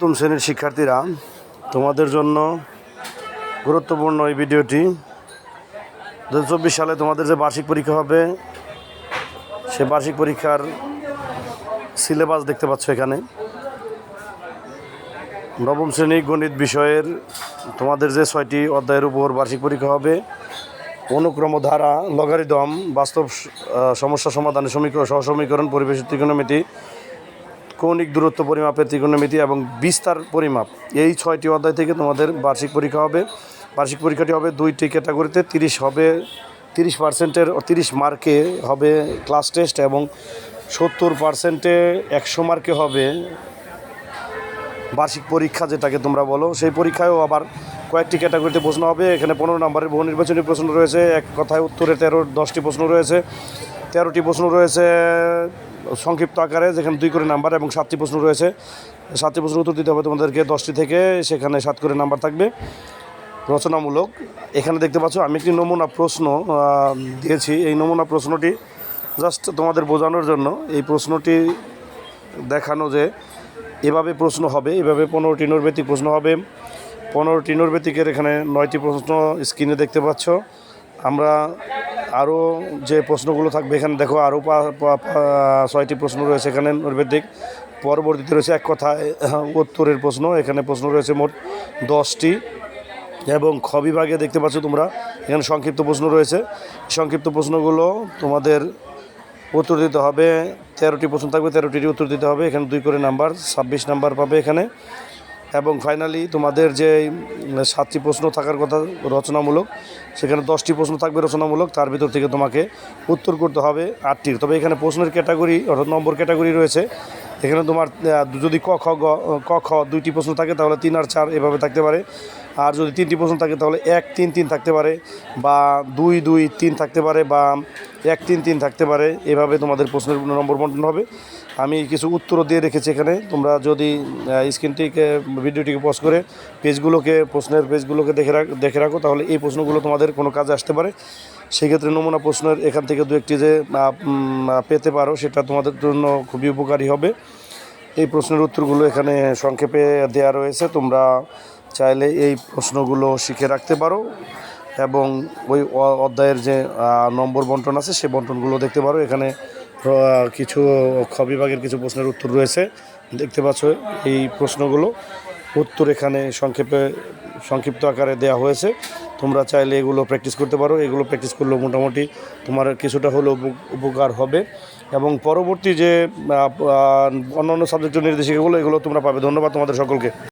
প্রথম শ্রেণির শিক্ষার্থীরা, তোমাদের জন্য গুরুত্বপূর্ণ এই ভিডিওটি। দু সালে তোমাদের যে বার্ষিক পরীক্ষা হবে, সে বার্ষিক পরীক্ষার সিলেবাস দেখতে পাচ্ছ এখানে। নবম শ্রেণি গণিত বিষয়ের তোমাদের যে ছয়টি অধ্যায়ের উপর বার্ষিক পরীক্ষা হবে, অনুক্রম ধারা, লগারিদম, বাস্তব সমস্যা সমাধানের সমীকরণ সহসমীকরণ, পরিবেশ, ত্রিকোণমিতি কৌণিক দূরত্ব পরিমাপের ত্রিকোণমিতি এবং বিস্তার পরিমাপ। এই ছয়টি অধ্যায় থেকে তোমাদের বার্ষিক পরীক্ষা হবে। বার্ষিক পরীক্ষাটি হবে দুইটি ক্যাটাগরিতে, তিরিশ হবে, তিরিশ পার্সেন্টের তিরিশ মার্কে হবে ক্লাস টেস্ট এবং সত্তর পার্সেন্টে একশো মার্কে হবে বার্ষিক পরীক্ষা যেটাকে তোমরা বলো। সেই পরীক্ষায়ও আবার কয়েকটি ক্যাটাগরিতে প্রশ্ন হবে। এখানে পনেরো নম্বরের বহু নির্বাচনী প্রশ্ন রয়েছে, এক কথায় উত্তরে তেরো, দশটি প্রশ্ন রয়েছে। তেরোটি প্রশ্ন রয়েছে সংক্ষিপ্ত আকারে, যেখানে দুই করে নাম্বার এবং সাতটি প্রশ্ন রয়েছে। সাতটি প্রশ্ন উত্তর দিতে হবে তোমাদেরকে, দশটি থেকে সেখানে সাত করে নাম্বার থাকবে। রচনামূলক, এখানে দেখতে পাচ্ছ, আমি একটি নমুনা প্রশ্ন দিয়েছি। এই নমুনা প্রশ্নটি জাস্ট তোমাদের বোঝানোর জন্য, এই প্রশ্নটি দেখানো যে এভাবে প্রশ্ন হবে, এভাবে পনেরোটি নৈর্ব্যতিক প্রশ্ন হবে। পনেরোটি নৈর্ব্যতিকের এখানে নয়টি প্রশ্ন স্ক্রিনে দেখতে পাচ্ছ। আমরা আরও যে প্রশ্নগুলো থাকবে, এখানে দেখো আরও ছয়টি প্রশ্ন রয়েছে এখানে নৈর্ব্যতিক পরবর্তীতে রয়েছে এক কথায় উত্তরের প্রশ্ন, এখানে প্রশ্ন রয়েছে মোট দশটি। এবং খ বিভাগে দেখতে পাচ্ছ তোমরা, এখানে সংক্ষিপ্ত প্রশ্ন রয়েছে। সংক্ষিপ্ত প্রশ্নগুলো তোমাদের উত্তর দিতে হবে, তেরোটি প্রশ্ন থাকবে তেরোটির উত্তর দিতে হবে। এখানে দুই করে নাম্বার, ছাব্বিশ নাম্বার পাবে এখানে। এবং ফাইনালি তোমাদের যে সাতটি প্রশ্ন থাকার কথা রচনামূলক, সেখানে দশটি প্রশ্ন থাকবে রচনামূলক, তার ভিতর থেকে তোমাকে উত্তর করতে হবে আটটির তবে এখানে প্রশ্নের ক্যাটাগরি অর্থাৎ নম্বর ক্যাটাগরি রয়েছে। এখানে তোমার যদি ক, খ, গ, ক, খ, দুইটি প্রশ্ন থাকে, তাহলে তিন আর চার এভাবে থাকতে পারে। আর যদি তিনটি প্রশ্ন থাকে তাহলে এক তিন তিন থাকতে পারে বা দুই দুই তিন থাকতে পারে বা এক তিন তিন থাকতে পারে। এভাবে তোমাদের প্রশ্নের নম্বর বন্টন হবে। আমি কিছু উত্তরও দিয়ে রেখেছি এখানে। তোমরা যদি স্ক্রিনটিকে, ভিডিওটিকে পজ করে পেজগুলোকে, প্রশ্নের পেজগুলোকে দেখে রাখ, দেখে রাখো, তাহলে এই প্রশ্নগুলো তোমাদের কোনো কাজে আসতে পারে। সেক্ষেত্রে নমুনা প্রশ্নের এখান থেকে দু একটি যে পেতে পারো, সেটা তোমাদের জন্য খুবই উপকারী হবে। এই প্রশ্নের উত্তরগুলো এখানে সংক্ষেপে দেওয়া রয়েছে। তোমরা চাইলে এই প্রশ্নগুলো শিখে রাখতে পারো এবং ওই অধ্যায়ের যে নম্বর বন্টন আছে সেই বন্টনগুলো দেখতে পারো। এখানে কিছু খ বিভাগের কিছু প্রশ্নের উত্তর রয়েছে। দেখতে পাচ্ছ এই প্রশ্নগুলো। উত্তর এখানে সংক্ষেপে, সংক্ষিপ্ত আকারে দেওয়া হয়েছে। তোমরা চাইলে এগুলো প্র্যাকটিস করতে পারো। এগুলো প্র্যাকটিস করলেও মোটামুটি তোমার কিছুটা হলেও উপ- উপকার হবে। এবং পরবর্তী যে অন্যান্য সাবজেক্টের নির্দেশিকাগুলো, এগুলো তোমরা পাবে। ধন্যবাদ তোমাদের সকলকে।